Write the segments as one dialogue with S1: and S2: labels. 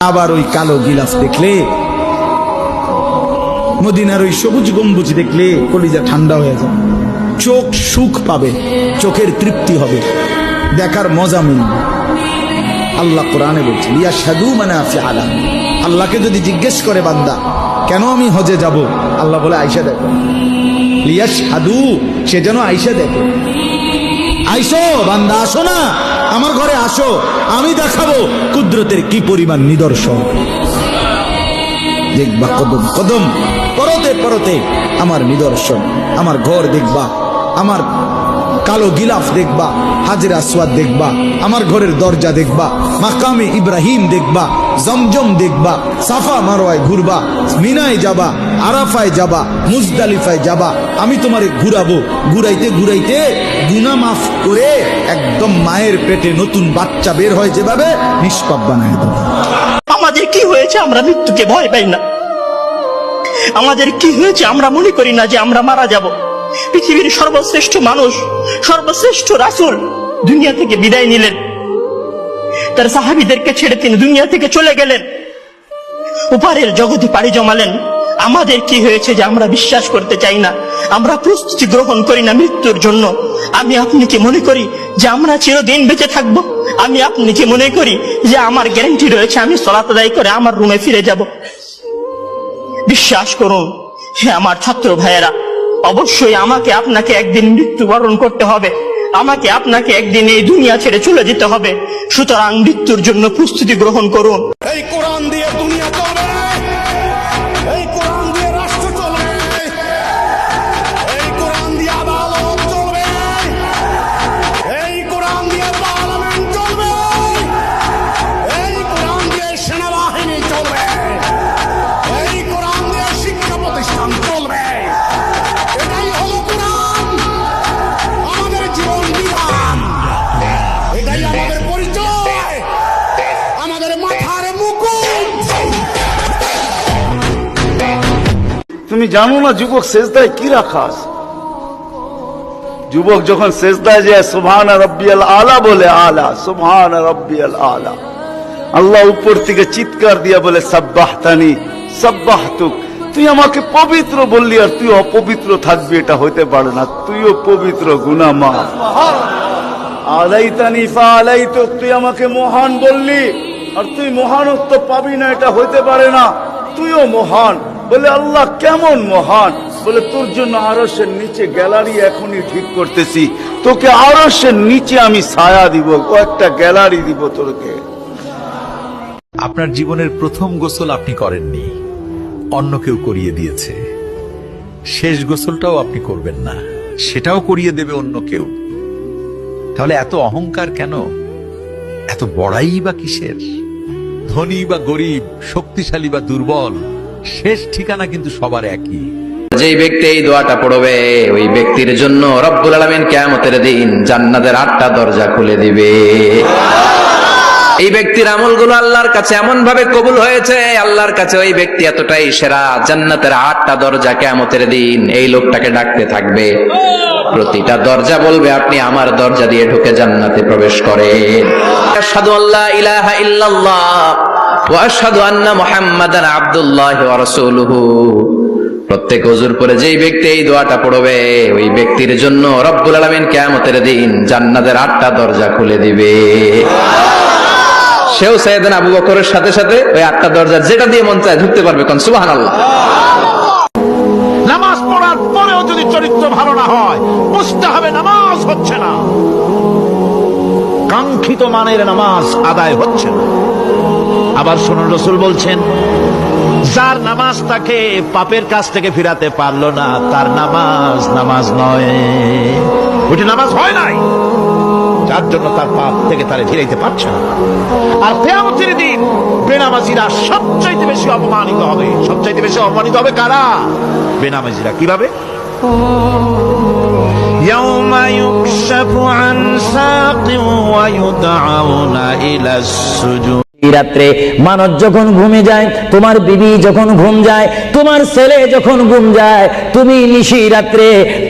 S1: আবার ওই কালো গিলাফ দেখলে, মদিনার ওই সবুজ গম্বুজ দেখলে কলিজা ঠান্ডা হয়ে যাবে চোখ সুখ পাবে, চোখের তৃপ্তি হবে, দেখার মজা মিলবে। আল্লাহ কোরআনে বলছে ইয়া সাধু মানে আছে আলা। আল্লাহকে যদি জিজ্ঞেস করে বান্দা, কেন আমি হজে যাব? আল্লাহ বলে আইসা দেখো। লিয়া সাধু সে যেন আইসা দেখে। আইসো বান্দা, আসো না। আমার ঘরে আসো, আমি দেখাবো কুদরতের কি পরিমাণ নিদর্শন। দেখবা কদম কদম, পরতে পরতে আমার নিদর্শন, আমার ঘর দেখবা, আমার কালো গিলাফ দেখবা, হাজির আসওয়াদ দেখবা, আমার ঘরের দরজা দেখবা, মাকামে ইব্রাহিম দেখবা, জমজম দেখবা, সাফা মারোয়ায় ঘুরবা, মিনায় যাবা, আরাফায় যাবা, মুজদালিফায় যাবা, আমি তোমারে ঘুরাবো, ঘুরাইতে ঘুরাইতে গুনা মাফ করে একদম মায়ের পেটে নতুন বাচ্চা বের হয় যেভাবে নিষ্পাপ বানায় দেবো।
S2: আমাদের কি হয়েছে আমরা মৃত্যুকে ভয় পাই না। আমাদের কি হয়েছে আমরা মনে করি না যে আমরা মারা যাব। পৃথিবীর সর্বশ্রেষ্ঠ মানুষ, সর্বশ্রেষ্ঠ রাসূল দুনিয়া থেকে বিদায় নিলেন। তার সাহাবিদেরকে ছেড়ে তিনি দুনিয়া থেকে চলে গেলেন। উপারের জগতে পাড়ি জমালেন। আমাদের কি হয়েছে যে আমরা বিশ্বাস করতে চাই না? আমরা প্রস্তুতি গ্রহণ করি না মৃত্যুর জন্য। আমি আপনি কি মনে করি যে আমরা চিরদিন বেঁচে থাকব? আমি আপনি কি মনে করি যে আমার গ্যারান্টি রয়েছে আমি সলাত আদায় করে আমার রুমে ফিরে যাব? বিশ্বাস করুন, হে আমার ছাত্র ভাইয়েরা অবশ্যই আমাকে আপনাকে একদিন মৃত্যুবরণ করতে হবে। আমাকে আপনাকে একদিন এই দুনিয়া ছেড়ে চলে যেতে হবে। সুতরাং মৃত্যুর জন্য প্রস্তুতি গ্রহণ করুন।
S3: তুমি জানো না, যুবক শেষদায় কি রাখা আছে? যুবক যখন শেষদায় যায়, সুবহান রব্বিয়াল আলা বলে আলা, সুবহান রব্বিয়াল আলা। আল্লাহ উপর থেকে চিৎকার দিয়া বলে, সাব্বাহতানি, সাব্বাহতুক। তুই আমাকে পবিত্র বললি আর তুই অপবিত্র থাকবি, এটা হইতে পারে না। তুইও পবিত্র গুনামা। তুই আমাকে মহান বললি, আর তুই মহানত্ব পাবি না, এটা হইতে পারে না। তুইও মহান। বলে, আল্লাহ কেমন মহান? বলে, তোর জন্য আরসের নিচে গ্যালারি এখনই ঠিক করতেছি। তোকে আরসের নিচে আমি ছায়া দিব ও একটা গ্যালারি দিব তোকে
S4: আপনার জীবনের প্রথম গোসল আপনি করেননি, অন্য কেউ করিয়ে দিয়েছে। শেষ গোসলটাও আপনি করবেন না, সেটাও করিয়ে দেবে অন্য কেউ। তাহলে এত অহংকার কেন? এত বড়াই বা কিসের? ধনী বা গরিব, শক্তিশালী বা দুর্বল শেষ ঠিকানা কিন্তু সবার একই।
S5: যেই ব্যক্তি এই দোয়াটা পড়বে, ওই ব্যক্তির জন্য রব্বুল আলমিন কেমতের দিন জান্নাতের আটটা দরজা খুলে দিবে। এই ব্যক্তির আমলগুলো আল্লাহর কাছে এমন ভাবে কবুল হয়েছে, আল্লাহর কাছে ওই ব্যক্তি এতটাই সেরা, জান্নাতের আটটা দরজা কেমতের দিন এই লোকটাকে ডাকতে থাকবে। প্রতিটা দরজা বলবে, আপনি আমার দরজা দিয়ে ঢুকে জান্নাতে প্রবেশ করেন। আশহাদু আল্লাহ ইলাহা ইল্লাল্লাহ। আন্না প্রত্যেক অজুর পরে যেই ব্যক্তি এই দোয়াটা পড়বে, ওই ব্যক্তির জন্য রব্বুল আলমিন কেমতের দিন জান্নাতের আটটা দরজা খুলে দিবে। সেও সাইয়েদান আবু বকরের সাথে সাথে ওই আটটা দরজা যেটা দিয়ে মন চায় ঢুকতে পারবে কোন সুবাহান আল্লাহ
S6: নামাজ পড়ার পরেও যদি চরিত্র ভালো না হয় বুঝতে হবে নামাজ হচ্ছে না। কাঙ্ক্ষিত মানের নামাজ আদায় হচ্ছে না। আবার শুনুন রসুল বলছেন যার নামাজ তাকে পাপের কাছ থেকে ফিরাতে পারলো না তার নামাজ নামাজ নয় ওইটা নামাজ হয় নাই যার জন্য তার পাপ থেকে তারে ফিরাইতে পারছে না আর কেয়ামতের দিন বেনামাজিরা সবচাইতে বেশি অপমানিত হবে সবচাইতে বেশি অপমানিত হবে কারা বেনামাজিরা কিভাবে يوم يكشف عن ساق ويدعون إلى السجود
S7: এই রাত্রে মানব যখন ঘুমে যায়, তোমার বিবি যখন ঘুম যায়, তোমার ছেলে যখন ঘুম যায়, তুমি নিশি রাত্রে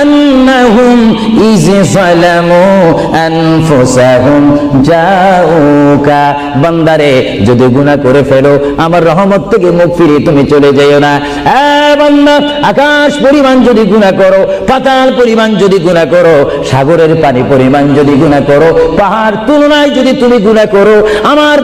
S7: আন্নাহুম ইজ সালামু আনফুসাহুম জাউকা বান্দারে, যদি গুনাহ করে ফেলো, আমার রহমত থেকে মুখ ফিরিয়ে তুমি চলে যাইও না। বান্দা, আকাশ পরিমাণ যদি গুনাহ করো, পাতাল পরিমাণ যদি গুনাহ করো, সাগরের পানি পরিমাণ যদি গুনাহ করো, পাহাড় তুলনায় যদি তুমি গুনাহ করো, আমার